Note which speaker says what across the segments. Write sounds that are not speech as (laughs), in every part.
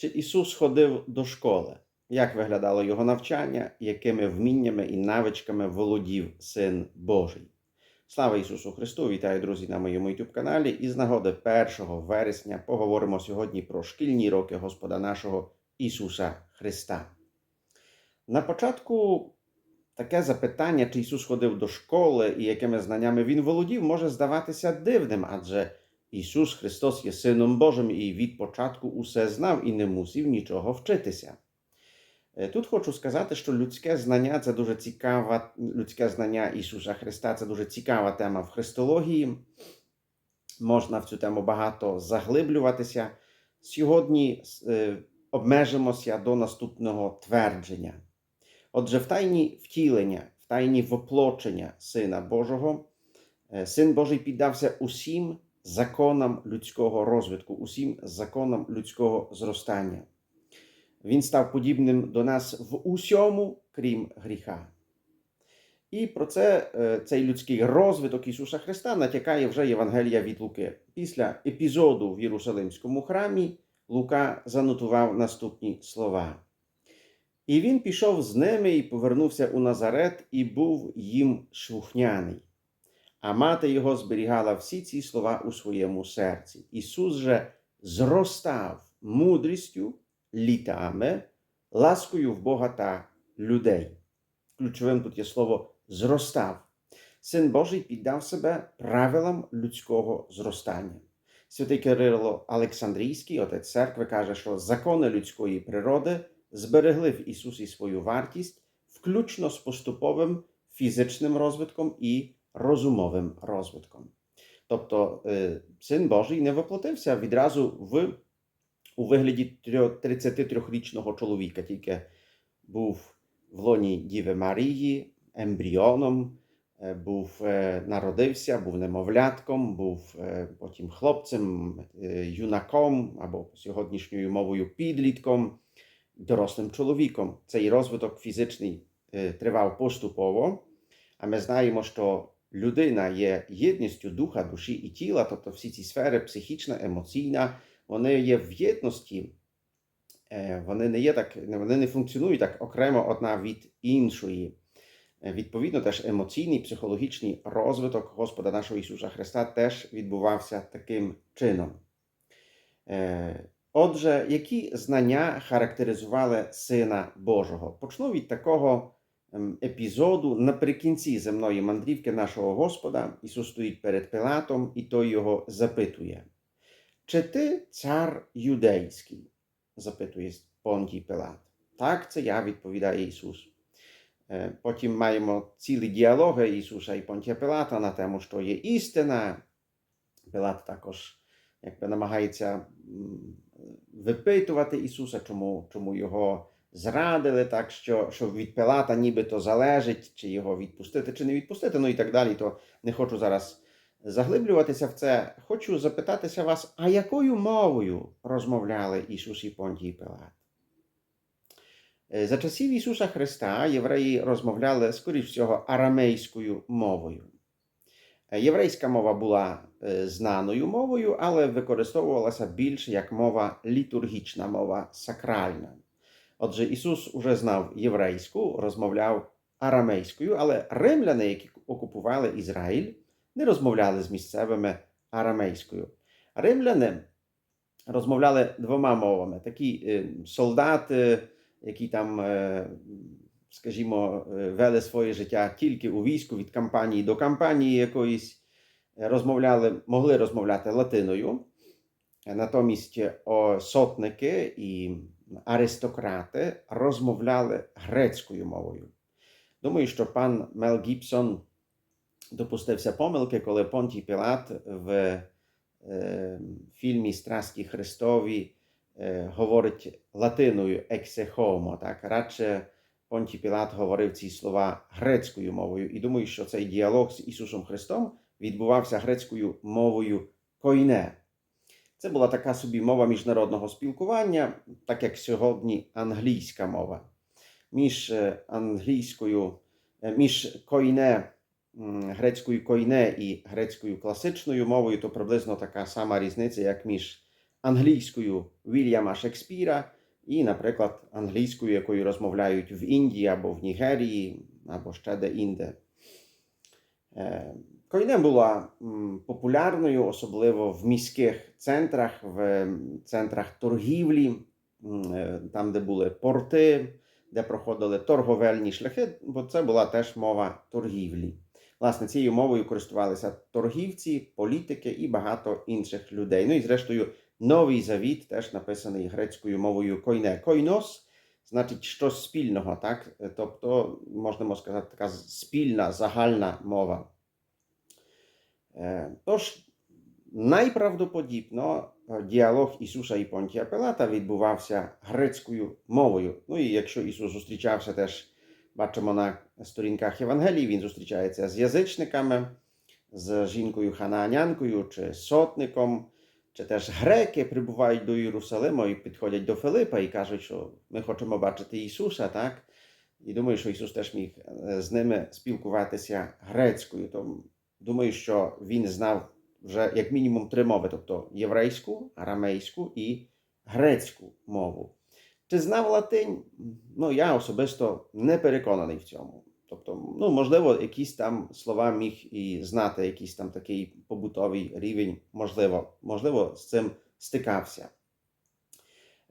Speaker 1: Чи Ісус ходив до школи? Як виглядало його навчання, якими вміннями і навичками володів Син Божий? Слава Ісусу Христу! Вітаю, друзі, на моєму youtube каналі. І з нагоди 1 вересня поговоримо сьогодні про шкільні роки Господа нашого Ісуса Христа. На початку таке запитання, чи Ісус ходив до школи і якими знаннями Він володів, може здаватися дивним, адже Ісус Христос є Сином Божим і від початку усе знав і не мусив нічого вчитися. Тут хочу сказати, що людське знання це дуже цікава, людське знання Ісуса Христа це дуже цікава тема в христології. Можна в цю тему багато заглиблюватися. Сьогодні обмежимося до наступного твердження. Отже, в тайні втілення, в тайні воплочення Сина Божого, Син Божий піддався усім законам людського розвитку, усім законам людського зростання. Він став подібним до нас в усьому, крім гріха. І про це е, цей людський розвиток Ісуса Христа натякає вже Євангелія від Луки. Після епізоду в Єрусалимському храмі Лука занотував наступні слова. І він пішов з ними і повернувся у Назарет, і був їм слухняний. А мати його зберігала всі ці слова у своєму серці. Ісус же зростав мудрістю, літами, ласкою в Бога та людей. Ключовим тут є слово зростав. Син Божий піддав себе правилам людського зростання. Святий Кирило Олександрійський, отець церкви, каже, що закони людської природи зберегли в Ісусі свою вартість, включно з поступовим фізичним розвитком і розумовим розвитком. Тобто е, Син Божий не воплотився відразу в, у вигляді 33-річного чоловіка, тільки був в лоні Діви Марії, ембріоном, е, був, е, народився, був немовлятком, був потім хлопцем, юнаком або сьогоднішньою мовою підлітком, дорослим чоловіком. Цей розвиток фізичний тривав поступово, а ми знаємо, що людина є єдністю духа, душі і тіла, тобто всі ці сфери психічна, емоційна, вони є в єдності. Е, Вони не є так, вони не функціонують так окремо одна від іншої. Е, Відповідно, теж емоційний, психологічний розвиток Господа нашого Ісуса Христа теж відбувався таким чином. Е, Отже, які знання характеризували Сина Божого? Почну від такого епізоду наприкінці земної мандрівки нашого Господа. Ісус стоїть перед Пилатом, і той його запитує: Чи ти цар юдейський? запитує Понтій Пилат. Так, це я, відповідає Ісус. Е, Потім маємо цілі діалоги Ісуса і Понтія Пилата на тему, що є істина. Пилат також якби намагається випитувати Ісуса, чому, чому його зрадили, так що, що від Пилата нібито залежить, чи його відпустити, чи не відпустити, ну і так далі. То не хочу зараз заглиблюватися в це. Хочу запитатися вас, а якою мовою розмовляли Ісус і Понтій Пилат? Е, За часів Ісуса Христа євреї розмовляли, скоріш всього, арамейською мовою. Е, Єврейська мова була е, знаною мовою, але використовувалася більше як мова літургічна, мова сакральна. Отже, Ісус уже знав єврейську, розмовляв арамейською, але римляни, які окупували Ізраїль, не розмовляли з місцевими арамейською. Римляни розмовляли двома мовами. Такі е, солдати, які там, е, скажімо, е, вели своє життя тільки у війську від кампанії до кампанії якоїсь, розмовляли, могли розмовляти латиною. Натомість сотники і аристократи розмовляли грецькою мовою. Думаю, що пан Мел Гібсон допустився помилки, коли Понтій Пілат в е, фільмі Страсті Христові е, говорить латиною ексехомо. Так? Радше Понтій Пілат говорив ці слова грецькою мовою. І думаю, що цей діалог з Ісусом Христом відбувався грецькою мовою койне. Це була така собі мова міжнародного спілкування, так як сьогодні англійська мова. Між е, англійською, е, між койне, грецькою койне і грецькою класичною мовою, то приблизно така сама різниця, як між англійською Вільяма Шекспіра і, наприклад, англійською, якою розмовляють в Індії або в Нігерії, або ще де-інде. Е, Койне була популярною, особливо в міських центрах, в центрах торгівлі, е, там, де були порти, де проходили торговельні шляхи, бо це була теж мова торгівлі. Власне, цією мовою користувалися торгівці, політики і багато інших людей. Ну і зрештою, новий завіт теж написаний грецькою мовою койне. Койнос значить щось спільного, так? Тобто, можна сказати, така спільна загальна мова. Тож, найправдоподібно діалог Ісуса і Понтія Пилата відбувався грецькою мовою. Ну і якщо Ісус зустрічався теж, бачимо на сторінках Євангелії, він зустрічається з язичниками, з жінкою ханаанянкою чи сотником, чи теж греки прибувають до Єрусалима і підходять до Филипа і кажуть, що ми хочемо бачити Ісуса, так? І думаю, що Ісус теж міг з ними спілкуватися грецькою. Тому думаю, що він знав вже як мінімум три мови, тобто єврейську, арамейську і грецьку мову. Чи знав латинь? Ну, я особисто не переконаний в цьому. Тобто, ну, можливо, якісь там слова міг і знати, якийсь там такий побутовий рівень, можливо, можливо, з цим стикався.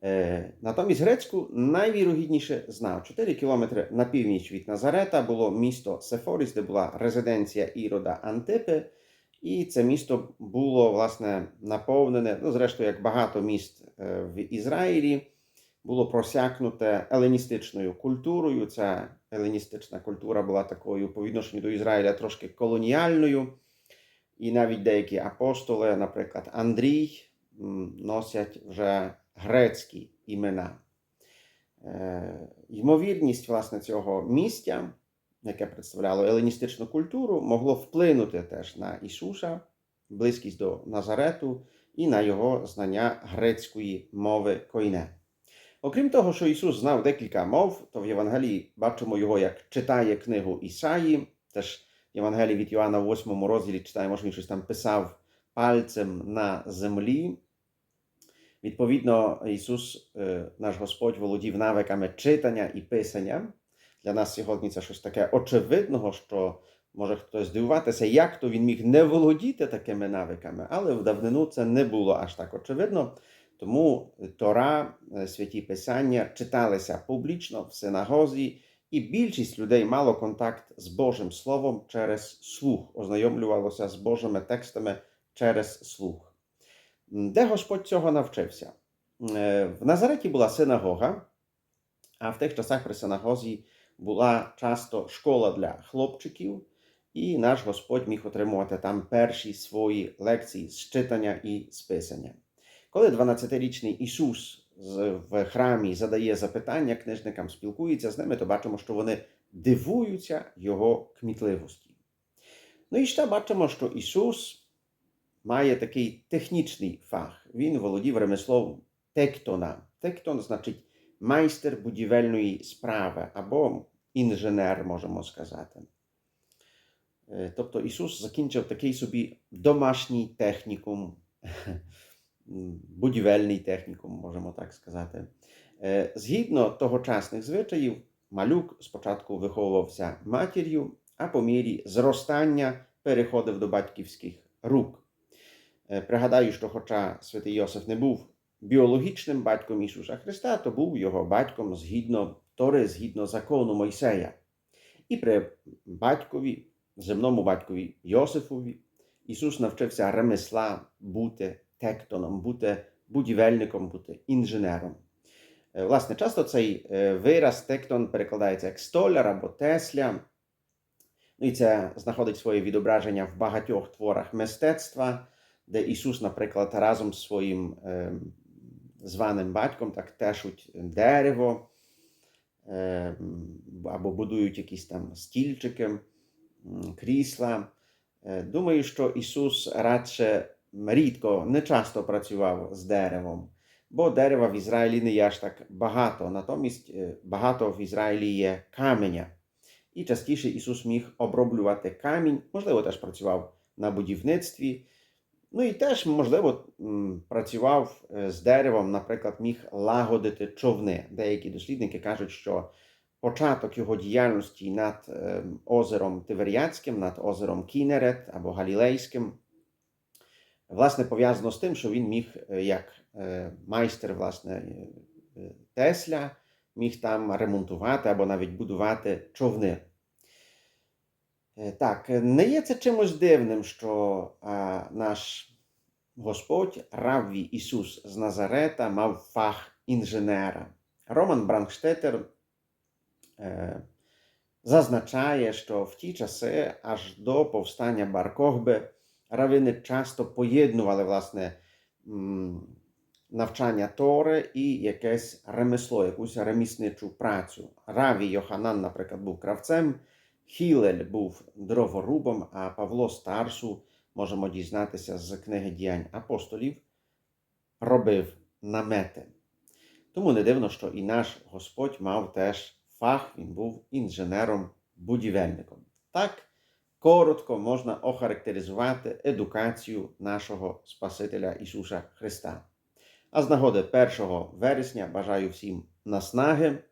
Speaker 1: Е, натомість грецьку найвірогідніше знав. 4 кілометри на північ від Назарета було місто Сефоріс, де була резиденція Ірода Антипи. І це місто було власне наповнене, ну, зрештою, як багато міст е, в Ізраїлі, було просякнуте еленістичною культурою. Ця еленістична культура була такою по відношенню до Ізраїля трошки колоніальною. І навіть деякі апостоли, наприклад, Андрій, носять вже грецькі імена. Е, Ймовірність власне, цього місця, яке представляло еленістичну культуру, могло вплинути теж на Ісуса, близькість до Назарету і на його знання грецької мови койне. Окрім того, що Ісус знав декілька мов, то в Євангелії бачимо його, як читає книгу Ісаї. Теж в Євангелії від Йоанна в 8 розділі читаємо, що він щось там писав пальцем на землі. Відповідно, Ісус, е, наш Господь, володів навиками читання і писання. Для нас сьогодні це щось таке очевидного, що може хтось здивуватися, як то він міг не володіти такими навиками, але в давнину це не було аж так очевидно. Тому Тора, е, святі Писання читалися публічно в синагозі, і більшість людей мало контакт з Божим Словом через слух, ознайомлювалося з Божими текстами через слух. Де Господь цього навчився? Е, В Назареті була синагога, а в тих часах при синагозі була часто школа для хлопчиків, і наш Господь міг отримувати там перші свої лекції з читання і з писання. Коли 12-річний Ісус в храмі задає запитання книжникам, спілкується з ними, то бачимо, що вони дивуються його кмітливості. Ну і ще бачимо, що Ісус має такий технічний фах. Він володів ремеслом тектона. Тектон значить майстер будівельної справи або інженер, можемо сказати. Е, Тобто Ісус закінчив такий собі домашній технікум, (laughs) будівельний технікум, можемо так сказати. Е, Згідно тогочасних звичаїв, малюк спочатку виховувався матір'ю, а по мірі зростання переходив до батьківських рук. Е, Пригадаю, що хоча святий Йосиф не був біологічним батьком Ісуса Христа, то був його батьком згідно Тори, згідно закону Мойсея. І при батькові, земному батькові Йосифові, Ісус навчився ремесла бути тектоном, бути будівельником, бути інженером. Е, Власне, часто цей е, вираз тектон перекладається як столяр або тесля. Ну і це знаходить своє відображення в багатьох творах мистецтва, де Ісус, наприклад, разом з своїм е, званим батьком так тешуть дерево е, або будують якісь там стільчики, крісла. Е, Думаю, що Ісус радше рідко, не часто працював з деревом, бо дерева в Ізраїлі не є аж так багато. Натомість е, багато в Ізраїлі є каменя. І частіше Ісус міг оброблювати камінь, можливо, теж працював на будівництві. Ну і теж, можливо, працював е, з деревом, наприклад, міг лагодити човни. Деякі дослідники кажуть, що початок його діяльності над е, озером Тиверіатським, над озером Кінерет або Галілейським, власне, пов'язано з тим, що він міг, е, як е, майстер, власне, Тесля, міг там ремонтувати або навіть будувати човни. Е, Так, е, не є це чимось дивним, що а, наш Господь, Равві Ісус з Назарета, мав фах інженера. Роман Бранкштетер е, зазначає, що в ті часи, аж до повстання Бар-Кохби, равини часто поєднували власне навчання Тори і якесь ремесло, якусь ремісничу працю. Раві Йоханан, наприклад, був кравцем. Хілель був дроворубом, а Павло Старсу, можемо дізнатися з книги діянь апостолів, робив намети. Тому не дивно, що і наш Господь мав теж фах, він був інженером-будівельником. Так коротко можна охарактеризувати едукацію нашого Спасителя Ісуса Христа. А з нагоди 1 вересня бажаю всім наснаги,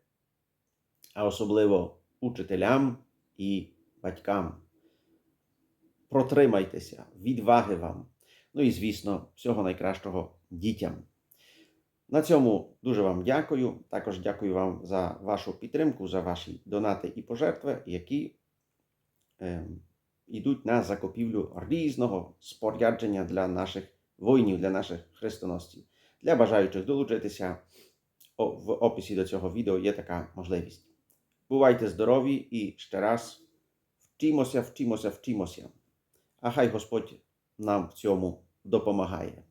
Speaker 1: а особливо учителям і батькам. Протримайтеся, відваги вам. Ну і, звісно, всього найкращого дітям. На цьому дуже вам дякую. Також дякую вам за вашу підтримку, за ваші донати і пожертви, які йдуть на закупівлю різного спорядження для наших воїнів, для наших хрестоносців. Для бажаючих долучитися в описі до цього відео є така можливість. Бувайте здорові і ще раз вчимося, вчимося, вчимося. А хай Господь нам в цьому допомагає.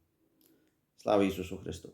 Speaker 1: Слава Ісусу Христу!